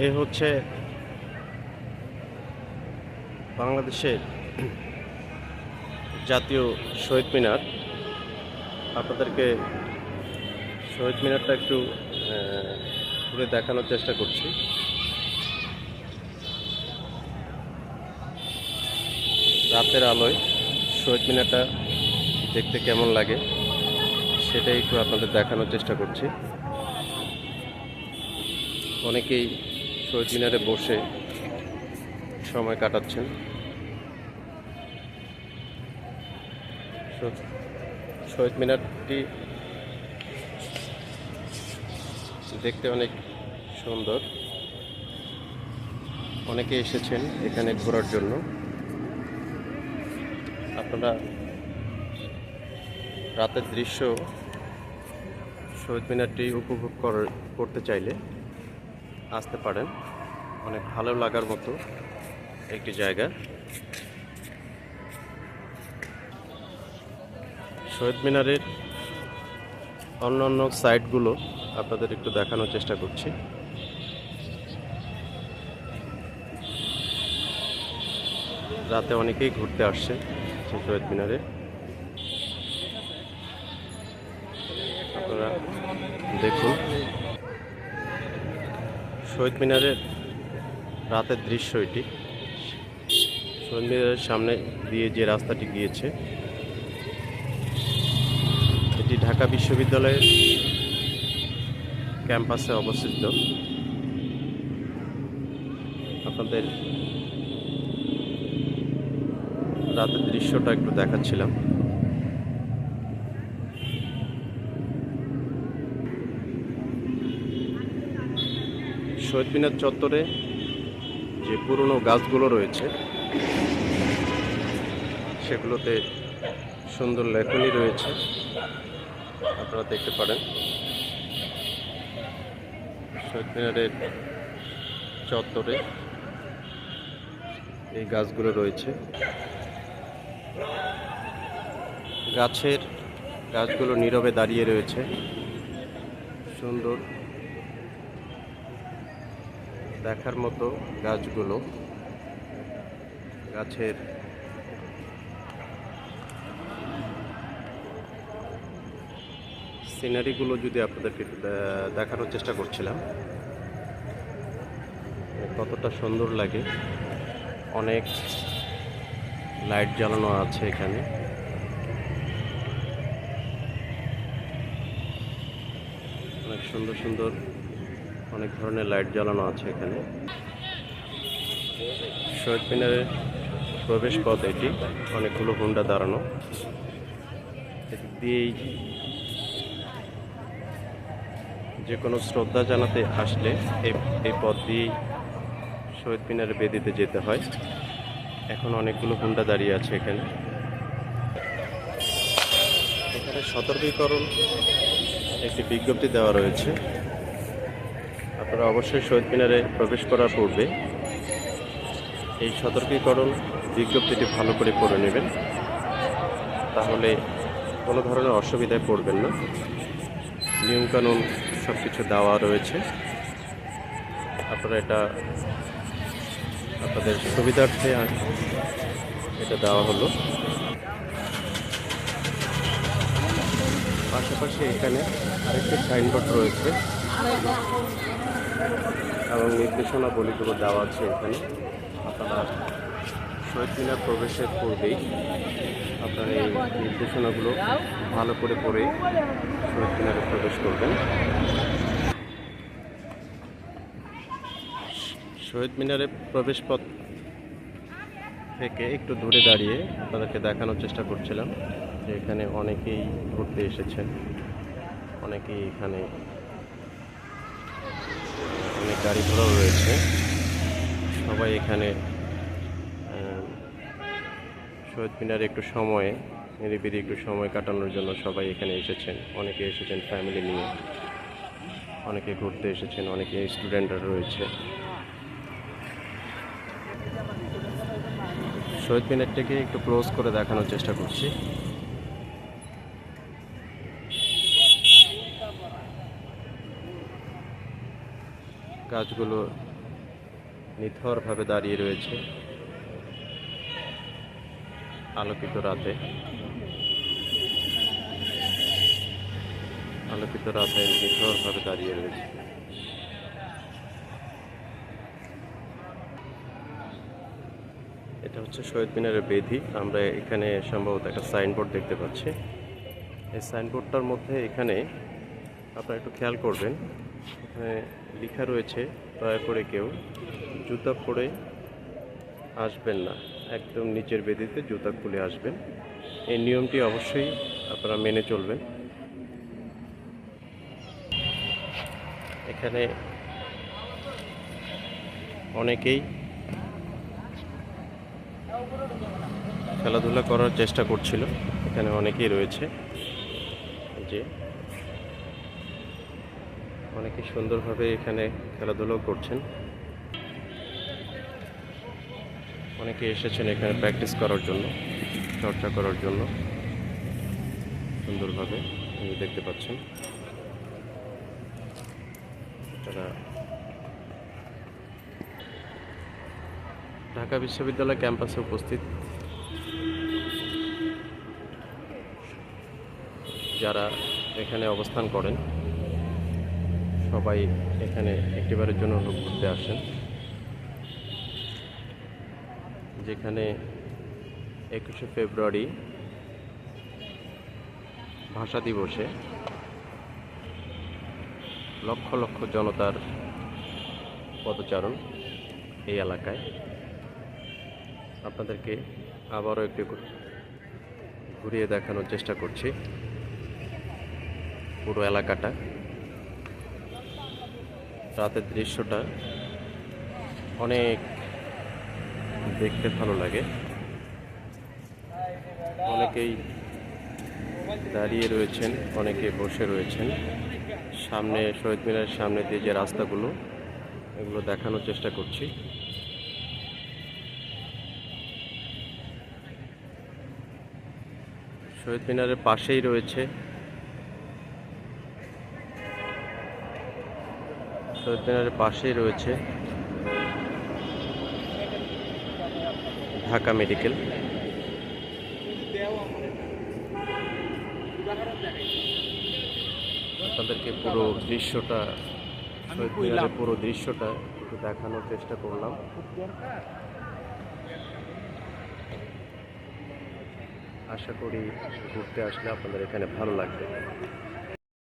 এ হচ্ছে বাংলাদেশের জাতীয় শহীদ মিনার। আপনাদেরকে শহীদ মিনারটা একটু ঘুরে দেখানোর চেষ্টা করছি। রাতের আলোয় শহীদ মিনারটা দেখতে কেমন লাগে সেটাই একটু আপনাদের দেখানোর চেষ্টা করছি। অনেকেই মিনারে বসে সময় কাটাচ্ছেন। শহীদ মিনারটি দেখতে অনেক সুন্দর। অনেকে এসেছেন এখানে ঘোরার জন্য। আপনারা রাতের দৃশ্য শহীদ মিনারটি উপভোগ কর- করতে চাইলে আসতে পারেন। অনেক ভালো লাগার মতো একটি জায়গা। শহীদ মিনারের অন্য অন্য সাইটগুলো আপনাদের একটু দেখানোর চেষ্টা করছি। রাতে অনেকেই ঘুরতে আসছে শহীদ মিনারে। আপনারা দেখুন। শহীদ মিনারের রাতের দৃশ্য এটি। শহীদ মিনারের সামনে দিয়ে যে রাস্তাটি গিয়েছে, এটি ঢাকা বিশ্ববিদ্যালয়ের ক্যাম্পাসে অবস্থিত। আপনাদের রাতের দৃশ্যটা একটু দেখাচ্ছিলাম। শহীদ মিনার চত্বরে যে পুরনো গাছগুলো রয়েছে, সেগুলোতে সুন্দর লেখনী রয়েছে। আপনারা দেখতে পারেন। শহীদ মিনারের চত্বরে এই গাছগুলো রয়েছে। গাছের গাছগুলো নীরবে দাঁড়িয়ে রয়েছে। সুন্দর দেখার মতো গাছগুলো গাছের সিনারিগুলো যদি আপনাদেরকে দেখানোর চেষ্টা করছিলাম, কতটা সুন্দর লাগে। অনেক লাইট জ্বালানো আছে এখানে। অনেক সুন্দর সুন্দর অনেক ধরনের লাইট জ্বালানো আছে এখানে। শহীদ মিনারের প্রবেশ পথ এটি, অনেকগুলো হুন্ডা দাঁড়ানো। দিয়েই যে কোনো শ্রদ্ধা জানাতে আসলে এই পথ দিয়েই শহীদ মিনারে বেদিতে যেতে হয়। এখন অনেকগুলো হুন্ডা দাঁড়িয়ে আছে এখানে। এখানে সতর্কীকরণ একটি বিজ্ঞপ্তি দেওয়া রয়েছে। আপনারা অবশ্যই শহীদ মিনারে প্রবেশ করার পূর্বে এই সতর্কীকরণ বিজ্ঞপ্তিটি ভালো করে পড়ে নেবেন। তাহলে কোনো ধরনের অসুবিধায় পড়বেন না। নিয়মকানুন সব কিছু দেওয়া রয়েছে। আপনারা এটা আপনাদের সুবিধার্থে এটা দেওয়া হলো। পাশাপাশি এখানে আরেকটি সাইনবোর্ড রয়েছে। এবং নির্দেশনা বলিগুলো দেওয়া আছে এখানে। আপনারা শহীদ মিনার প্রবেশের পূর্বেই আপনারা এই নির্দেশনাগুলো ভালো করে পড়ে শহীদ মিনারে প্রবেশ করবেন। শহীদ মিনারে প্রবেশ পথ থেকে একটু দূরে দাঁড়িয়ে আপনাদেরকে দেখানোর চেষ্টা করছিলাম যে এখানে অনেকেই ঘুরতে এসেছেন, অনেকেই এখানে অনেক গাড়ি ঘোড়াও রয়েছে। সবাই এখানে শহীদ মিনারে একটু সময়ে, নিরিবিলি একটু সময় কাটানোর জন্য সবাই এখানে এসেছেন। অনেকে এসেছেন ফ্যামিলি নিয়ে, অনেকে ঘুরতে এসেছেন, অনেকে স্টুডেন্টরা রয়েছে। শহীদ মিনারটাকে একটু ক্লোজ করে দেখানোর চেষ্টা করছি। গাছগুলো নিথরভাবে দাঁড়িয়ে রয়েছে আলোকিত রাতে। আলোকিত রাতে নিথরভাবে দাঁড়িয়ে রয়েছে। এটা হচ্ছে শহীদ মিনারের বেধি আমরা এখানে সম্ভবত একটা সাইনবোর্ড দেখতে পাচ্ছি। এই সাইনবোর্ডটার মধ্যে এখানে আপনারা একটু খেয়াল করবেন এখানে লেখা রয়েছে, দয়া করে কেউ জুতা পরে আসবেন না। একদম নিচের বেদিতে জুতা খুলে আসবেন। এই নিয়মটি অবশ্যই আপনারা মেনে চলবেন। এখানে অনেকেই খেলাধুলা করার চেষ্টা করছিল। এখানে অনেকেই রয়েছে। যে অনেকে সুন্দরভাবে এখানে খেলাধুলো করছেন। অনেকে এসেছেন এখানে প্র্যাকটিস করার জন্য, চর্চা করার জন্য। সুন্দরভাবে দেখতে পাচ্ছেন। তারা ঢাকা বিশ্ববিদ্যালয় ক্যাম্পাসে উপস্থিত। যারা এখানে অবস্থান করেন সবাই এখানে একটিবারের জন্য হলেও ঘুরতে আসেন। যেখানে একুশে ফেব্রুয়ারি ভাষা দিবসে লক্ষ লক্ষ জনতার পদচারণ এই এলাকায়। আপনাদেরকে আবারও একটু ঘুরিয়ে দেখানোর চেষ্টা করছি। পুরো এলাকাটা রাতের দৃশ্যটা অনেক দেখতে ভালো লাগে। অনেকেই দাঁড়িয়ে রয়েছেন, অনেকে বসে রয়েছেন। সামনে শহীদ মিনারের সামনে দিয়ে যে রাস্তাগুলো, এগুলো দেখানোর চেষ্টা করছি। শহীদ মিনারের পাশেই রয়েছে শহীদ মিনারের পাশেই রয়েছে ঢাকা মেডিকেল। আপনাদেরকে পুরো দৃশ্যটা পুরো দৃশ্যটা একটু দেখানোর চেষ্টা করলাম। আশা করি ঘুরতে আসলে আপনাদের এখানে ভালো লাগবে।